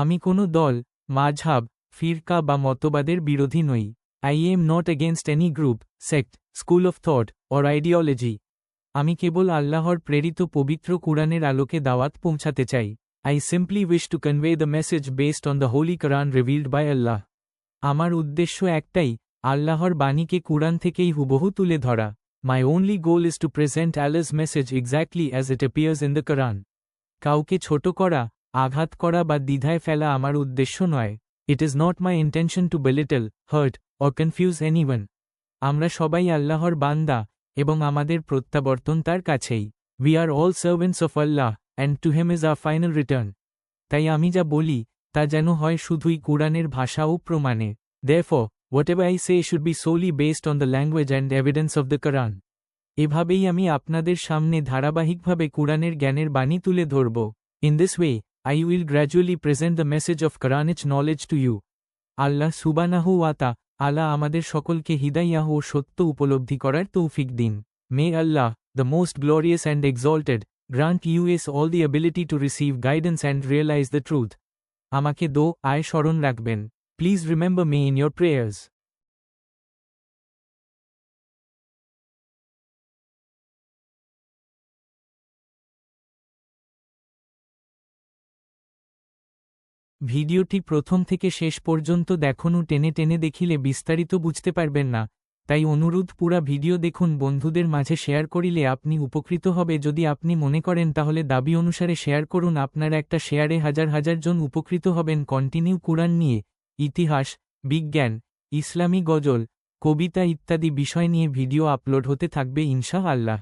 আমি কোনো দল, মাঝহাব, ফিরকা বা মতবাদের বিরোধী নই। I am not against any group sect school of thought or ideology আমি কেবল আল্লাহর প্রেরিত পবিত্র কুরআনের আলোকে দাওয়াত পৌঁছাতে চাই। I simply wish to convey the message based on the holy Quran revealed by Allah আমার উদ্দেশ্য একটাই, আল্লাহর বাণীকে কুরআন থেকেই হুবহু তুলে ধরা। My only goal is to present Allah's message exactly as it appears in the Quran কাউকে ছোট করা আঘাত করা বা দ্বিধায় ফেলা আমার উদ্দেশ্য নয়। It is not my intention to belittle hurt or confuse anyone আমরা সবাই আল্লাহর বান্দা এবং আমাদের প্রত্যাবর্তন তার কাছেই। We are all servants of Allah and to him is a final return তাই আমি যা বলি, তা যেন হয় শুধুই কুরআনের ভাষা ও প্রমাণে। দেফো whatever I say should be solely based on the language and evidence of the Quran এভাবেই আমি আপনাদের সামনে ধারাবাহিকভাবে কুরআনের জ্ঞানের বাণী তুলে ধরব। In this way I will gradually present the message of Quranic knowledge to you আল্লাহ সুবানাহু ওয়াতা আল্লাহ আমাদের সকলকে হিদাইয়াহ ও সত্য উপলব্ধি করার তৌফিক দিন may Allah the most glorious and exalted grant us all the ability to receive guidance and realise the truth আমাকে দো আয় স্মরণ রাখবেন please remember me in your prayers ভিডিওটি প্রথম থেকে শেষ পর্যন্ত দেখনু টেনে টেনে দেখিলে বিস্তারিত বুঝতে পারবেন না। তাই অনুরোধ, পুরা ভিডিও দেখুন, বন্ধুদের মাঝে শেয়ার করিলে আপনি উপকৃত হবে। যদি আপনি মনে করেন, তাহলে দাবি অনুসারে শেয়ার করুন, আপনার একটা শেয়ারে হাজার হাজার জন উপকৃত হবেন। কন্টিনিউ কুরআন নিয়ে, ইতিহাস, বিজ্ঞান, ইসলামী গজল, কবিতা ইত্যাদি বিষয় নিয়ে ভিডিও আপলোড হতে থাকবে ইনশা আল্লাহ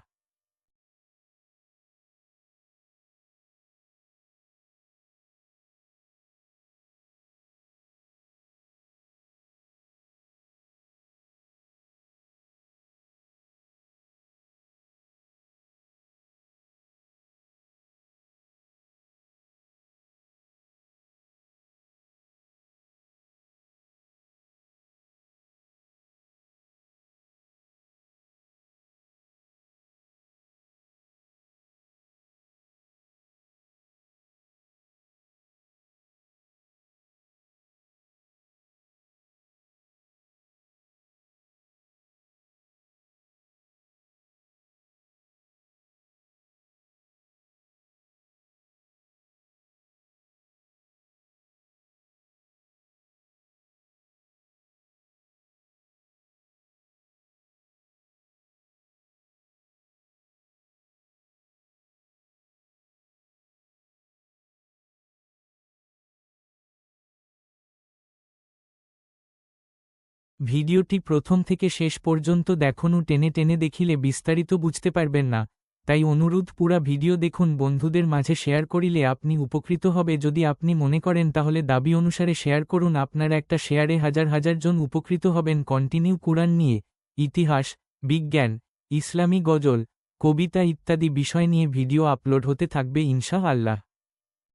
ভিডিওটি প্রথম থেকে শেষ পর্যন্ত দেখনু টেনে টেনে দেখিলে বিস্তারিত বুঝতে পারবেন না, তাই অনুরোধ পুরা ভিডিও দেখুন বন্ধুদের মাঝে শেয়ার করিলে আপনি উপকৃত হবে। যদি আপনি মনে করেন তাহলে দাবি অনুসারে শেয়ার করুন, আপনার একটা শেয়ারে হাজার হাজার জন উপকৃত হবেন। কন্টিনিউ কুরআন নিয়ে, ইতিহাস, বিজ্ঞান, ইসলামী গজল, কবিতা ইত্যাদি বিষয় নিয়ে ভিডিও আপলোড হতে থাকবে ইনশা আল্লাহ